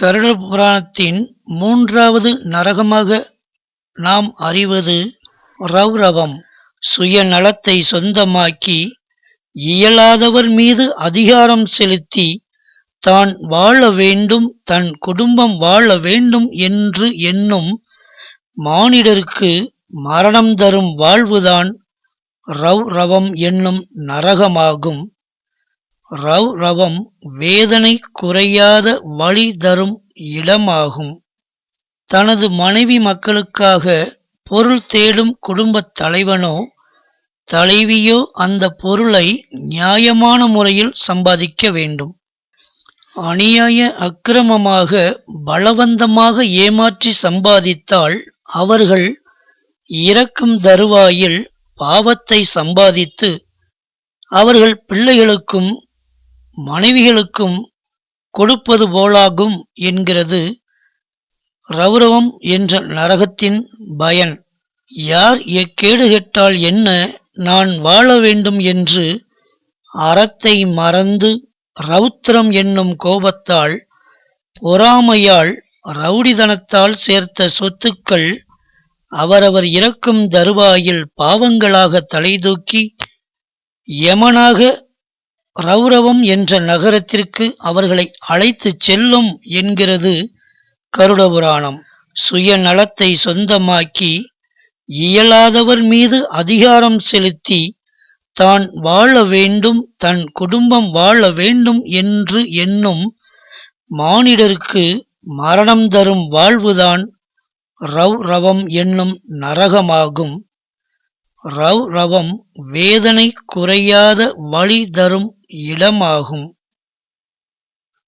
கருட புராணத்தின் மூன்றாவது நரகமாக நாம் அறிவது ரௌரவம் சுயநலத்தை சொந்தமாக்கி இயலாதவர் மீது அதிகாரம் செலுத்தி தான் வாழ வேண்டும் தன் குடும்பம் வாழ வேண்டும் என்று எண்ணும் மானிடருக்கு மரணம் தரும் வாழ்வுதான் ரௌரவம் என்னும் நரகமாகும். ரௌரவம் வேதனை குறையாத வழி தரும் இடமாகும். தனது மனைவி மக்களுக்காக பொருள் தேடும் குடும்பத் தலைவனோ தலைவியோ அந்த பொருளை நியாயமான முறையில் சம்பாதிக்க வேண்டும். அநியாய அக்கிரமமாக பலவந்தமாக ஏமாற்றி சம்பாதித்தால் அவர்கள் இறக்கும் தருவாயில் பாவத்தை சம்பாதித்து அவர்கள் பிள்ளைகளுக்கும் மனைவிகளுக்கும் கொடுப்பது போலாகும் என்கிறது ரௌரவம் என்ற நரகத்தின் பயன். யார் எக்கேடு கெட்டால் என்ன? நான் வாழ வேண்டும் என்று அறத்தை மறந்து ரௌத்திரம் என்னும் கோபத்தால் பொறாமையால் ரவுடிதனத்தால் சேர்த்த சொத்துக்கள் அவரவர் இறக்கும் தருவாயில் பாவங்களாக தலைதூக்கி யமனாக ரௌரவம் என்ற நகரத்திற்கு அவர்களை அழைத்துச் செல்லும் என்கிறது கருடபுராணம். சுயநலத்தை சொந்தமாக்கி இயலாதவர் மீது அதிகாரம் செலுத்தி தான் வாழ வேண்டும் தன் குடும்பம் வாழ வேண்டும் என்று எண்ணும் மானிடருக்கு மரணம் தரும் வாழ்வுதான் ரௌரவம் என்னும் நரகமாகும். ரௌரவம் வேதனை குறையாத வழி தரும் இடமாகும்